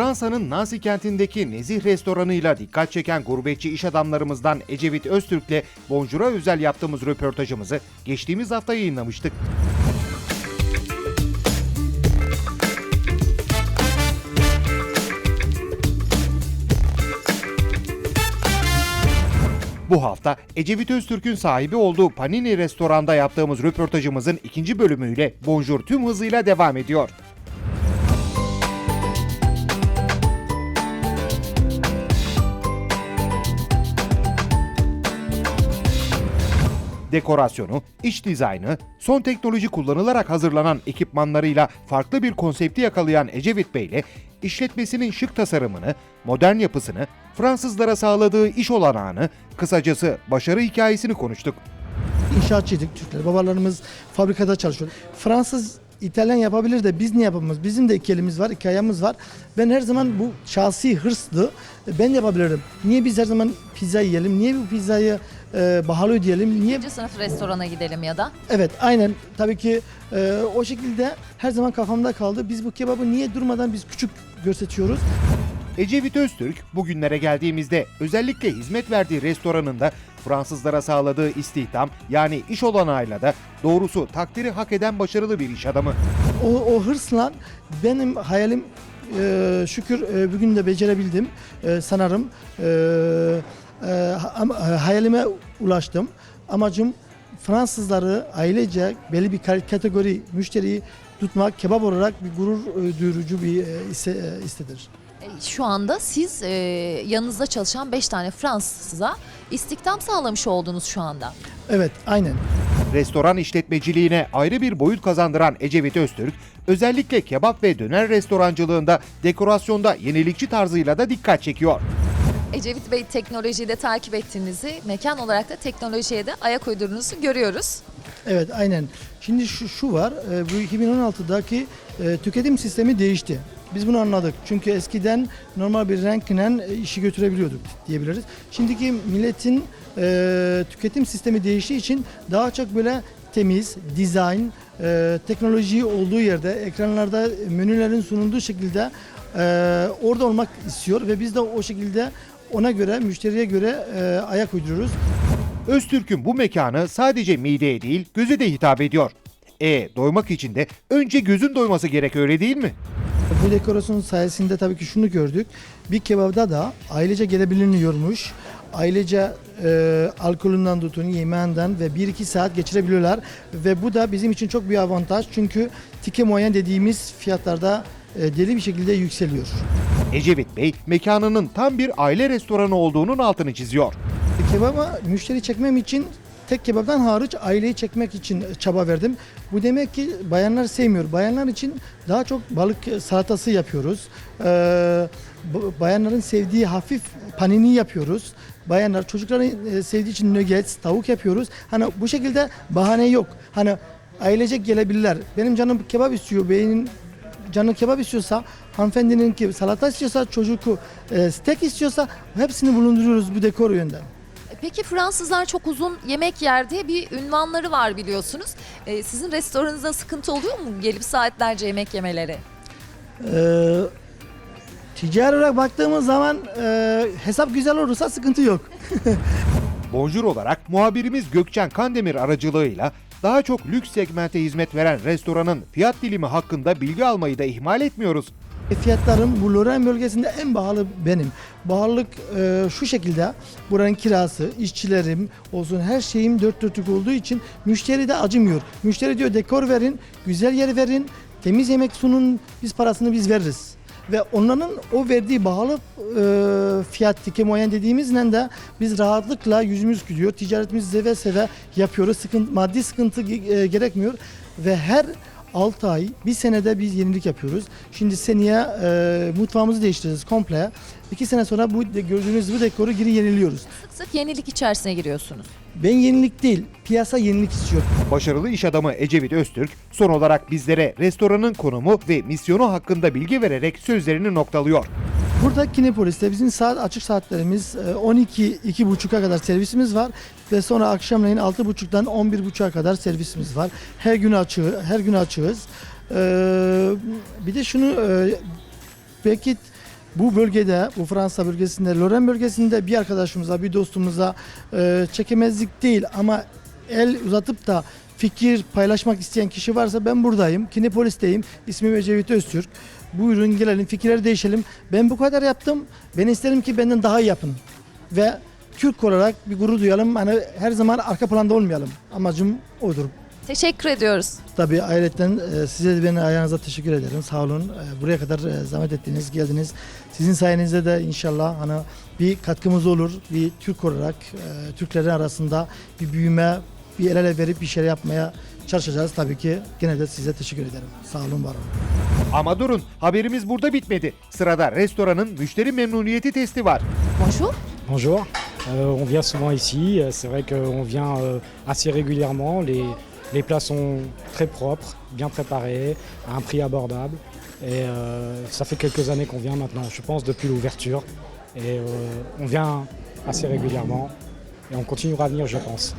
Fransa'nın Nancy kentindeki nezih restoranıyla dikkat çeken gurbetçi iş adamlarımızdan Ecevit Öztürk'le Bonjour'a özel yaptığımız röportajımızı geçtiğimiz hafta yayınlamıştık. Bu hafta Ecevit Öztürk'ün sahibi olduğu Panini restoranda yaptığımız röportajımızın ikinci bölümüyle Bonjour tüm hızıyla devam ediyor. Dekorasyonu, iç dizaynı, son teknoloji kullanılarak hazırlanan ekipmanlarıyla farklı bir konsepti yakalayan Ecevit Bey ile işletmesinin şık tasarımını, modern yapısını, Fransızlara sağladığı iş olanağını, kısacası başarı hikayesini konuştuk. İnşaatçıydık Türkler. Babalarımız fabrikada çalışıyor. Fransız İtalyan yapabilir de biz ne yapamayız? Bizim de iki elimiz var, iki ayağımız var. Ben her zaman bu şahsi hırslı ben yapabilirim. Niye biz her zaman pizza yiyelim? Niye bu pizzayı e, pahalı ödeyelim? Niye? İkinci sınıf restorana gidelim ya da. Evet aynen tabii ki e, o şekilde her zaman kafamda kaldı. Biz bu kebabı niye durmadan biz küçük gösteriyoruz? Ecevit Öztürk bugünlere geldiğimizde özellikle hizmet verdiği restoranında Fransızlara sağladığı istihdam yani iş olanağıyla da doğrusu takdiri hak eden başarılı bir iş adamı. O, o hırsla benim hayalim e, şükür e, bugün de becerebildim e, sanırım. E, e, e, hayalime ulaştım. Amacım Fransızları ailece belli bir kategori müşteriyi tutmak, kebap olarak bir gurur e, duyurucu bir e, e, istedir. Şu anda siz e, yanınızda çalışan 5 tane Fransız'a istihdam sağlamış oldunuz şu anda. Evet, aynen. Restoran işletmeciliğine ayrı bir boyut kazandıran Ecevit Öztürk, özellikle kebap ve döner restorancılığında dekorasyonda yenilikçi tarzıyla da dikkat çekiyor. Ecevit Bey teknolojiyi de takip ettiğinizi, mekan olarak da teknolojiye de ayak uydurduğunuzu görüyoruz. Evet aynen. Şimdi şu, şu var, e, bu 2016'daki e, tüketim sistemi değişti. Biz bunu anladık. Çünkü eskiden normal bir renkle e, işi götürebiliyorduk diyebiliriz. Şimdiki milletin e, tüketim sistemi değiştiği için daha çok böyle temiz, dizayn, e, teknoloji olduğu yerde, ekranlarda menülerin sunulduğu şekilde e, orada olmak istiyor ve biz de o şekilde ona göre, müşteriye göre e, ayak uyduruyoruz. Öztürk'ün bu mekanı sadece mideye değil göze de hitap ediyor. E doymak için de önce gözün doyması gerek öyle değil mi? Bu dekorasyon sayesinde tabii ki şunu gördük. Bir kebapta da ailece gelebiliniyormuş. Ailece e, alkolünden tutun, yemeğinden ve 1-2 saat geçirebiliyorlar. Ve bu da bizim için çok bir avantaj. Çünkü tike muayen dediğimiz fiyatlarda e, deli bir şekilde yükseliyor. Ecevit Bey mekanının tam bir aile restoranı olduğunun altını çiziyor. Kebaba müşteri çekmem için tek kebaptan hariç aileyi çekmek için çaba verdim. Bu demek ki bayanlar sevmiyor. Bayanlar için daha çok balık salatası yapıyoruz. Ee, bayanların sevdiği hafif panini yapıyoruz. Bayanlar çocukların e, sevdiği için nuggets, tavuk yapıyoruz. Hani bu şekilde bahane yok. Hani ailecek gelebilirler. Benim canım kebap istiyor, beynin canı kebap istiyorsa, hanımefendinin ki salata istiyorsa, çocuğu e, steak istiyorsa hepsini bulunduruyoruz bu dekor yönden. Peki Fransızlar çok uzun yemek yer diye bir ünvanları var biliyorsunuz. E, sizin restoranınızda sıkıntı oluyor mu gelip saatlerce yemek yemeleri? Ee, ticari olarak baktığımız zaman e, hesap güzel olursa sıkıntı yok. Bonjour olarak muhabirimiz Gökçen Kandemir aracılığıyla daha çok lüks segmente hizmet veren restoranın fiyat dilimi hakkında bilgi almayı da ihmal etmiyoruz. E, Fiyatlarım bu Lorraine bölgesinde en pahalı benim. Pahalılık e, şu şekilde buranın kirası, işçilerim olsun her şeyim dört dörtlük olduğu için müşteri de acımıyor. Müşteri diyor dekor verin, güzel yer verin, temiz yemek sunun biz parasını biz veririz. Ve onların o verdiği pahalı e, fiyat tike muayen dediğimizle de biz rahatlıkla yüzümüz gülüyor. Ticaretimizi seve seve yapıyoruz. Sıkıntı, maddi sıkıntı e, gerekmiyor. Ve her 6 ay, bir senede biz yenilik yapıyoruz. Şimdi seneye e, mutfağımızı değiştireceğiz komple. 2 sene sonra bu de- gördüğünüz bu dekoru geri yeniliyoruz. Sık sık yenilik içerisine giriyorsunuz. Ben yenilik değil, piyasa yenilik istiyor. Başarılı iş adamı Ecevit Öztürk son olarak bizlere restoranın konumu ve misyonu hakkında bilgi vererek sözlerini noktalıyor. Burada Kinepolis'te bizim saat açık saatlerimiz e, 12 2.30'a kadar servisimiz var ve sonra akşamleyin 6.30'dan 11.30'a kadar servisimiz var. Her gün açığı, her gün açığız. Ee, bir de şunu e, belki Bu bölgede, bu Fransa bölgesinde, Lorraine bölgesinde bir arkadaşımıza, bir dostumuza e, çekemezlik değil ama el uzatıp da fikir paylaşmak isteyen kişi varsa ben buradayım. Kinepolis'teyim. İsmim Ecevit Öztürk. Buyurun gelelim, fikirleri değişelim. Ben bu kadar yaptım. Ben isterim ki benden daha iyi yapın. Ve Türk olarak bir gurur duyalım. Hani her zaman arka planda olmayalım. Amacım odur. Teşekkür ediyoruz. Tabii ayrıca e, size de beni ayağınıza teşekkür ederim. Sağ olun. E, Buraya kadar e, zahmet ettiniz, geldiniz. Sizin sayenizde de inşallah hani bir katkımız olur. Bir Türk olarak Türklerin arasında bir büyüme, bir el ele verip bir şeyler yapmaya çalışacağız. Tabii ki gene de size teşekkür ederim. Sağ olun, var olun. Ama durun haberimiz burada bitmedi. Sırada restoranın müşteri memnuniyeti testi var. Bonjour. Bonjour, Euh, on vient souvent ici, Euh, c'est vrai qu'on vient euh, assez régulièrement, les, les plats sont très propres, bien préparés, à un prix abordable. Et euh, ça fait quelques années qu'on vient maintenant, je pense depuis l'ouverture. Et euh, on vient assez régulièrement et on continuera à venir je pense.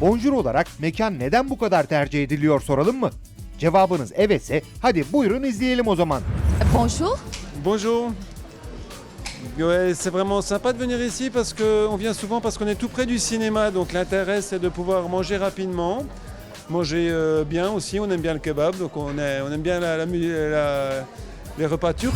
Bonjour olarak mekan neden bu kadar tercih ediliyor soralım mı? Cevabınız evetse hadi buyurun izleyelim o zaman. Bonjour. Bonjour. Ouais, c'est vraiment sympa de venir ici parce qu'on vient souvent parce qu'on est tout près du cinéma. Donc l'intérêt c'est de pouvoir manger rapidement, manger euh, bien aussi. On aime bien le kebab, donc on, est- on aime bien la- la mu- la- les repas turcs.